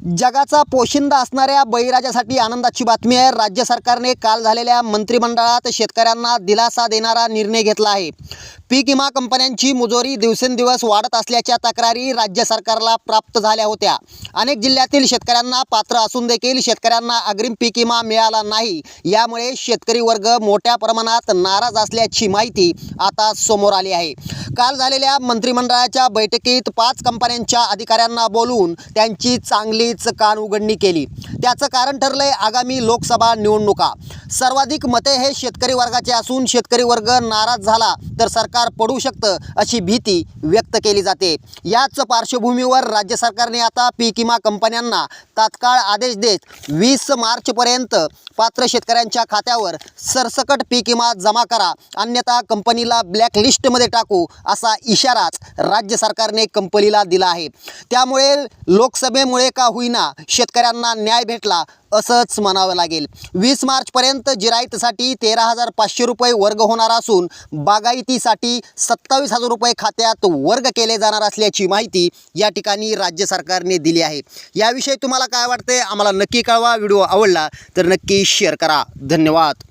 जगाचा पोशिंदा असणाऱ्या बळीराजासाठी आनंदाची बातमी आहे. राज्य सरकारने काल झालेल्या मंत्रिमंडळात शेतकऱ्यांना दिलासा देणारा निर्णय घेतला आहे. पीक विमा कंपन्यांची मुजोरी दिवसेंदिवस वाढत असल्याच्या तक्रारी राज्य सरकारला प्राप्त झाल्या होत्या. अनेक जिल्ह्यातील शेतकऱ्यांना पात्र असून देखील शेतकऱ्यांना अग्रिम पीक विमा मिळाला नाही. यामुळे शेतकरी वर्ग मोठ्या प्रमाणात नाराज असल्याची माहिती आता समोर आली आहे. काल झालेल्या मंत्रिमंडळाच्या बैठकीत पाच कंपन्यांच्या अधिकाऱ्यांना बोलून त्यांची चांगलीच कान उघडणी केली. त्याचं कारण ठरलंय आगामी लोकसभा निवडणुका. सर्वाधिक मते हे शेतकरी वर्गाचे असून शेतकरी वर्ग नाराज झाला तर सरकार पडू शकतं अशी भीती व्यक्त केली जाते. याच पार्श्वभूमीवर राज्य सरकारने आता पीक विमा कंपन्यांना तात्काळ आदेश देत वीस मार्चपर्यंत पात्र शेतकऱ्यांच्या खात्यावर सरसकट पीक विमा जमा करा. अन्यथा कंपनीला ब्लॅक लिस्टमध्ये टाकू असा इशाराच राज्य सरकारने कंपनीला दिला आहे. त्यामुळे लोकसभेमुळे का होईना शेतकऱ्यांना न्याय भेटला असंच म्हणावं लागेल. वीस मार्चपर्यंत जिरायतसाठी तेरा हजार पाचशे रुपये वर्ग होणार असून बागायतीसाठी सत्तावीस हजार रुपये खात्यात वर्ग केले जाणार असल्याची माहिती या ठिकाणी राज्य सरकारने दिली आहे. याविषयी तुम्हाला काय वाटते आम्हाला नक्की कळवा. व्हिडिओ आवडला तर नक्की शेअर करा. धन्यवाद.